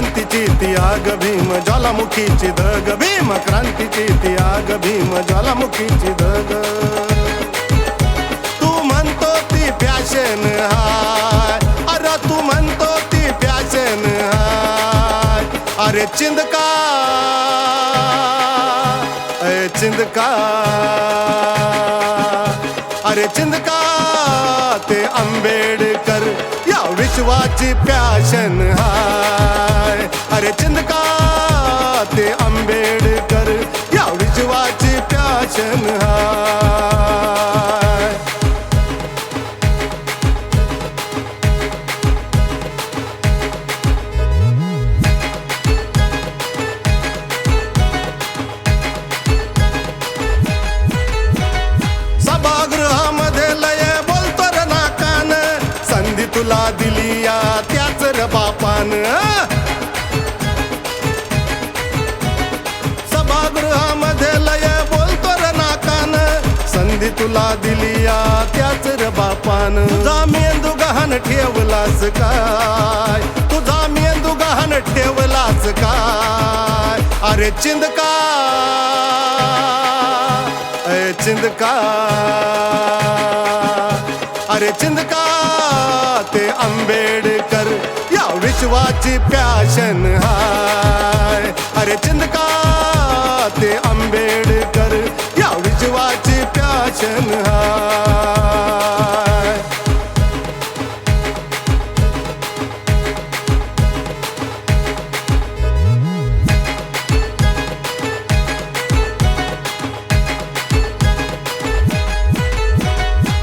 क्रांतीची ती आग भीम ज्वालामुखीची धग भीम क्रांतीची ती आग भीम ज्वालामुखीची धग तू म्हणतो ती फॅशन हाय. अरे तू म्हणतो ती फॅशन हाय. अरे चिंदका. अरे चिंदका. अरे चिंदका ते आंबेडकर या विश्वाची प्याशन हाय. अरे चिंदका ते आंबेडकर या विश्वाची पॅशन हाय. सभागृहामध्ये लय बोलतो र नाकान. संधी तुला दिली या त्याच र बापान. संधी तुला दिली या त्याच र बापान. तुझा मेंदू गहन ठेवलास काय? तुझा मेंदू गहन ठेवलास काय? अरे चिंदका. अरे चिंदका. अरे चिंदका ते आंबेडकर या विश्वाची पॅशन हाय. अरे चिंदका ते आंबेडकर पॅशन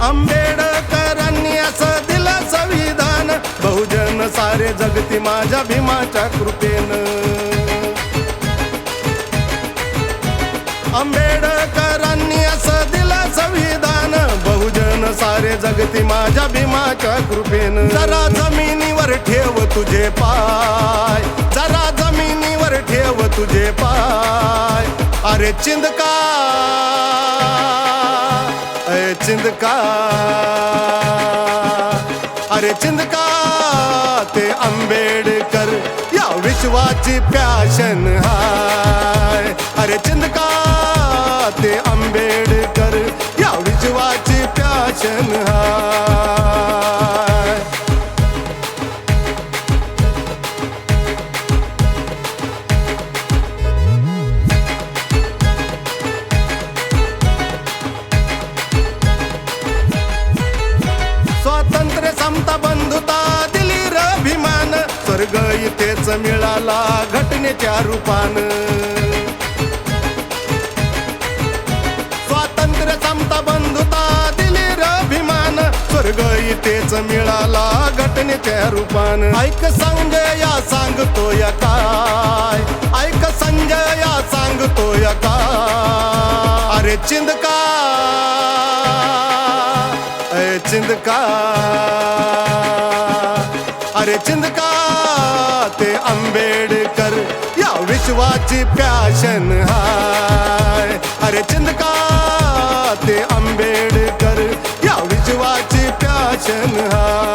आंबेडकरांनी असं दिलं संविधान. बहुजन सारे जगती माझ्या भीमाच्या कृपेनं. आंबेडकरांनी असं दिलं सारे जगती माझ्या भीमाच्या कृपेनं. जरा जमिनीवर ठेव तुझे पाय. जरा जमिनीवर ठेव तुझे पाय. अरे चिंदका. अरे चिंदका. अरे चिंदका ते आंबेडकर या विश्वाची पॅशन हाय. अरे चिंदका ते आंबेडकर स्वातंत्र्य समता बंधुता दिली अभिमान स्वर्ग इथेच मिळाला घटनेच्या रूपानं. तेच इथेच मिळाला घटनेच्या रूपान. ऐक संजया सांगतो या काय? ऐक संजया सांगतो या काय? अरे चिंदका. अरे चिंदका. अरे चिंदका ते आंबेडकर या विश्वाची पॅशन हाय. अरे चिंदका ते आंबेडकर